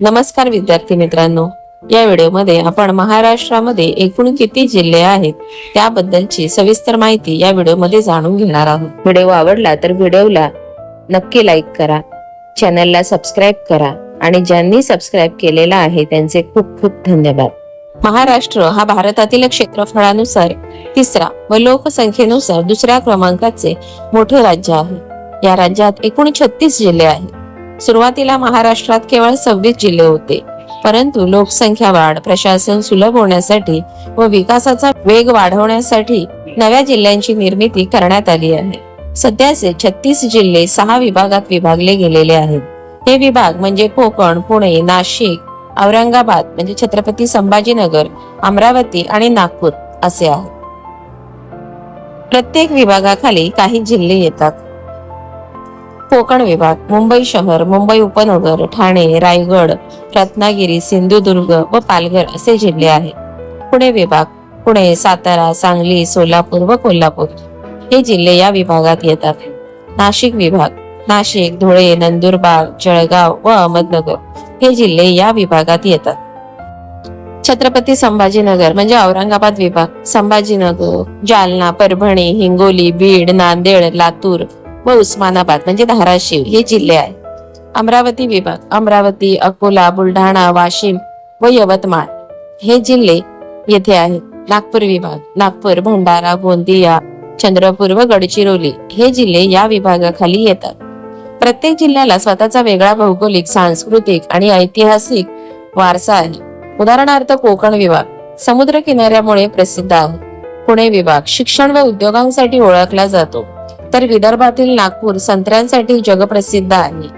नमस्कार विद्यार्थी मित्रांनो. या व्हिडिओमध्ये आपण महाराष्ट्रामध्ये एकूण किती जिल्हे आहेत त्याबद्दलची सविस्तर माहिती या व्हिडिओमध्ये जाणून घेणार आहोत. व्हिडिओ आवडला तर व्हिडिओला नक्की लाईक करा चॅनलला सबस्क्राईब करा आणि ज्यांनी सबस्क्राईब केलेला आहे त्यांचे खूप खूप धन्यवाद. महाराष्ट्र हा भारतातील क्षेत्रफळानुसार तिसरा व लोकसंख्येनुसार दुसऱ्या क्रमांकाचे मोठे राज्य आहे. या राज्यात एकूण छत्तीस जिल्हे आहेत. सुरुवातीला महाराष्ट्रात केवळ सव्वीस जिल्हे होते परंतु लोकसंख्या वाढ प्रशासन सुलभ होण्यासाठी व विकासाचा वेग वाढवण्यासाठी नव्या जिल्ह्यांची निर्मिती करण्यात आली आहे. सध्याचे छत्तीस जिल्हे सहा विभागात विभागले गेलेले आहेत. हे विभाग म्हणजे कोकण पुणे नाशिक औरंगाबाद म्हणजे छत्रपती संभाजीनगर अमरावती आणि नागपूर असे आहेत. प्रत्येक विभागाखाली काही जिल्हे येतात. कोकण विभाग मुंबई शहर मुंबई उपनगर ठाणे रायगड रत्नागिरी सिंधुदुर्ग व पालघर असे जिल्हे आहेत. पुणे विभाग पुणे सातारा सांगली सोलापूर व कोल्हापूर हे जिल्हे या विभागात येतात. नाशिक विभाग नाशिक धुळे नंदुरबार जळगाव व अहमदनगर हे जिल्हे या विभागात येतात. छत्रपती संभाजीनगर म्हणजे औरंगाबाद विभाग. संभाजीनगर जालना परभणी हिंगोली बीड नांदेड लातूर व उस्मानाबाद म्हणजे धाराशिव हे जिल्हे आहेत. अमरावती विभाग अमरावती अकोला बुलढाणा वाशिम व यवतमाळ हे जिल्हे येथे आहेत. नागपूर विभाग नागपूर भंडारा गोंदिया चंद्रपूर व गडचिरोली हे जिल्हे या विभागाखाली येतात. प्रत्येक जिल्ह्याला स्वतःचा वेगळा भौगोलिक सांस्कृतिक आणि ऐतिहासिक वारसा आहे. उदाहरणार्थ कोकण विभाग समुद्र किनाऱ्यामुळे प्रसिद्ध आहे. पुणे विभाग शिक्षण व उद्योगांसाठी ओळखला जातो. तर विदर्भातील नागपूर संत्र्यांसाठी जगप्रसिद्ध आहे.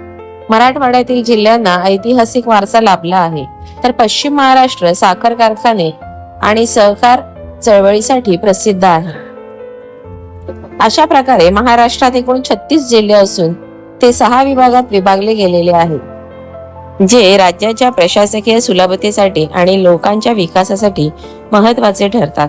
मराठवाड्यातील जिल्ह्यांना ऐतिहासिक वारसा लाभला आहे. तर पश्चिम महाराष्ट्र साखर कारखाने आणि सहकार चळवळीसाठी प्रसिद्ध आहे. अशा प्रकारे महाराष्ट्रात एकूण छत्तीस जिल्हे असून ते सहा विभागात विभागले गेलेले आहेत. जे राज्याच्या प्रशासकीय सुलभतेसाठी आणि लोकांच्या विकासासाठी महत्त्वाचे ठरतात.